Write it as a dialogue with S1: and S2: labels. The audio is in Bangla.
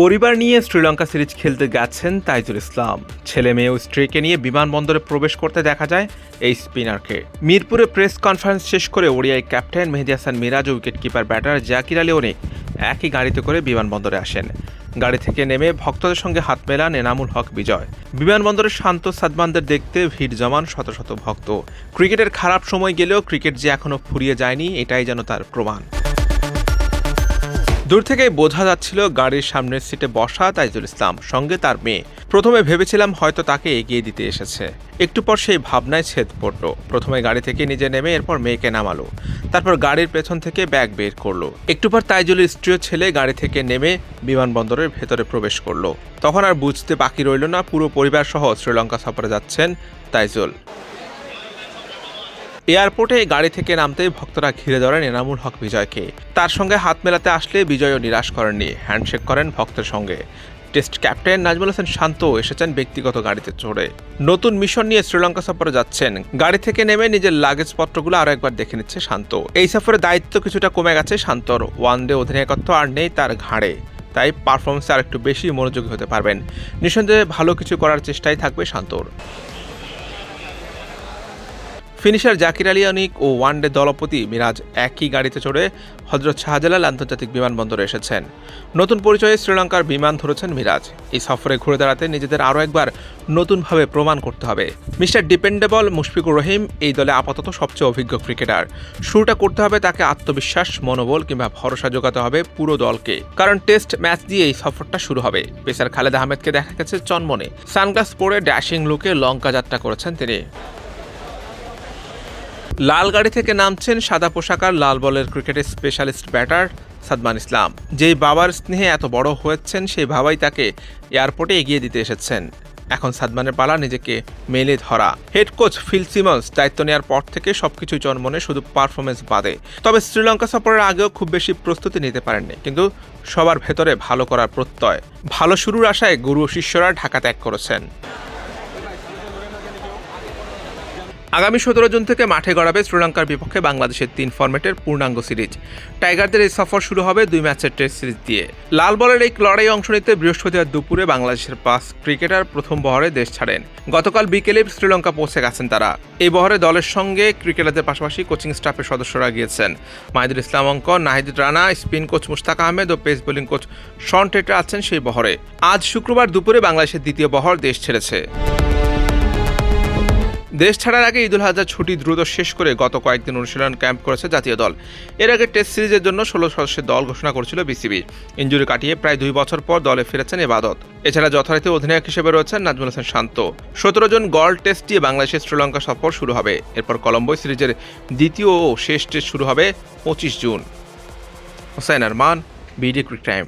S1: পরিবার নিয়ে শ্রীলঙ্কা সিরিজ খেলতে গেছেন তাইজুল ইসলাম। ছেলে মেয়ে ও স্ত্রীকে নিয়ে বিমানবন্দরে প্রবেশ করতে দেখা যায় এই স্পিনারকে। মিরপুরে প্রেস কনফারেন্স শেষ করে ওড়িয়ায় ক্যাপ্টেন মেহেদি হাসান মিরাজ ও উইকেটকিপার ব্যাটার জাকির আলী অনেক একই গাড়িতে করে বিমানবন্দরে আসেন। গাড়ি থেকে নেমে ভক্তদের সঙ্গে হাত মেলান এনামুল হক বিজয়। বিমানবন্দরের শান্ত সাদমানদের দেখতে ভিড় জমান শত শত ভক্ত। ক্রিকেটের খারাপ সময় গেলেও ক্রিকেট যে এখনও ফুরিয়ে যায়নি, এটাই যেন তার প্রমাণ। দূর থেকে বোঝা যাচ্ছিল গাড়ির সামনের সিটে বসা তাইজুল ইসলাম, সঙ্গে তার মেয়ে। প্রথমে ভেবেছিলাম হয়তো তাকে এগিয়ে দিতে এসেছে। একটু পর সেই ভাবনায় ছেদ পড়ল। প্রথমে গাড়ি থেকে নিজে নেমে এরপর মেয়েকে নামালো। তারপর গাড়ির পেছন থেকে ব্যাগ বের করল। একটু পর তাইজুলের স্ত্রীয় ছেলে গাড়ি থেকে নেমে বিমানবন্দরের ভেতরে প্রবেশ করল। তখন আর বুঝতে বাকি রইল না, পুরো পরিবার সহ শ্রীলঙ্কা সফরে যাচ্ছেন তাইজুল। এয়ারপোর্টে গাড়ি থেকে নামতেই ভক্তরা ঘিরে ধরেন এনামুল হক বিজয়কে। তার সঙ্গে হাত মেলাতে আসলে বিজয়ও নিরাশ করেননি। হ্যান্ডশেক করেন ভক্তের সঙ্গে। টেস্ট ক্যাপ্টেন নাজমুল হোসেন শান্ত এসেছেন ব্যক্তিগত গাড়িতে চড়ে। নতুন মিশন নিয়ে শ্রীলঙ্কা সফরে যাচ্ছেন। গাড়ি থেকে নেমে নিজের লাগেজপত্রগুলো আরও একবার দেখে নিচ্ছে শান্ত। এই সফরে দায়িত্ব কিছুটা কমে গেছে শান্তর। ওয়ান ডে অধিনায়কত্ব আর নেই তার ঘাড়ে। তাই পারফরমেন্সে আর একটু বেশি মনোযোগী হতে পারবেন। নিঃসন্দেহে ভালো কিছু করার চেষ্টাই থাকবে শান্তর। ফিনিশার জাকির আলী অনিক ও ওয়ানডে দলপতি মিরাজ একই গাড়িতে চড়ে হজরত শাহজালাল আন্তর্জাতিক বিমানবন্দরে এসেছেন। নতুন পরিচয়ে শ্রীলঙ্কার বিমান ধরেছেন মিরাজ। এই সফরে ঘুরে দাঁড়াতে নিজেদের আরও একবার নতুনভাবে প্রমাণ করতে হবে। মিস্টার ডিপেন্ডেবল মুশফিকুর রহিম এই দলে আপাতত সবচেয়ে অভিজ্ঞ ক্রিকেটার। শুরুটা করতে হবে তাকে আত্মবিশ্বাস, মনোবল কিংবা ভরসা যোগাতে হবে পুরো দলকে। কারণ টেস্ট ম্যাচ দিয়ে এই সফরটা শুরু হবে। পেসার খালেদ আহমেদকে দেখা গেছে চনমনে। সানগ্লাস পরে ড্যাশিং লুকে লঙ্কা যাত্রা করেছেন তিনি। লাল গাড়ি থেকে নামছেন সাদা পোশাকার লাল বলের ক্রিকেটের স্পেশালিস্ট ব্যাটার সাদমান ইসলাম। যেই বাবার স্নেহে এত বড় হয়েছেন, সেই বাবাই তাকে এয়ারপোর্টে এগিয়ে দিতে এসেছেন। এখন সাদমানের পালা নিজেকে মেলে ধরা। হেড কোচ ফিল সিমন্স দায়িত্ব নেওয়ার পর থেকে সবকিছু জন্মনে শুধু পারফরমেন্স বাদে। তবে শ্রীলঙ্কা সফরের আগেও খুব বেশি প্রস্তুতি নিতে পারেননি, কিন্তু সবার ভেতরে ভালো করার প্রত্যয়। ভালো শুরুর আশায় গুরু শিষ্যরা ঢাকা ত্যাগ করেছেন। আগামী সতেরো জুন থেকে মাঠে গড়াবে শ্রীলঙ্কার বিপক্ষে বাংলাদেশের তিন ফরম্যাটের পূর্ণাঙ্গ সিরিজ। টাইগারদের এই সফর শুরু হবে দুই ম্যাচের টেস্ট সিরিজ দিয়ে। লাল বলের এই লড়াই অংশ নিতে বৃহস্পতিবার দুপুরে বাংলাদেশের পাঁচ ক্রিকেটার প্রথম বহরে দেশ ছাড়েন। গতকাল বিকেলে শ্রীলঙ্কা পৌঁছে গেছেন তারা। এই বহরে দলের সঙ্গে ক্রিকেটারদের পাশাপাশি কোচিং স্টাফের সদস্যরা গিয়েছেন। মাহিদুল ইসলাম অঙ্ক, নাহিদ রানা, স্পিন কোচ মুস্তাক আহমেদ ও পেস বোলিং কোচ শন টেটরা আছেন সেই বহরে। আজ শুক্রবার দুপুরে বাংলাদেশের দ্বিতীয় বহর দেশ ছেড়েছে। দেশ ছাড়ার আগে ঈদুল আজহা ছুটি দ্রুত শেষ করে গত কয়েকদিন অনুশীলন ক্যাম্প করেছে জাতীয় দল। এর আগে টেস্ট সিরিজের জন্য ষোলো সদস্যের দল ঘোষণা করেছিল বিসিবি। ইঞ্জুরি কাটিয়ে প্রায় দুই বছর পর দলে ফিরেছেন এবাদত। এছাড়া যথারীতি অধিনায়ক হিসেবে রয়েছেন নাজমুল হোসেন শান্ত। সতেরো জন গল টেস্ট দিয়ে বাংলাদেশের শ্রীলঙ্কা সফর শুরু হবে। এরপর কলম্বো সিরিজের দ্বিতীয় ও শেষ টেস্ট শুরু হবে পঁচিশ June. Hossain Arman, BD cric time.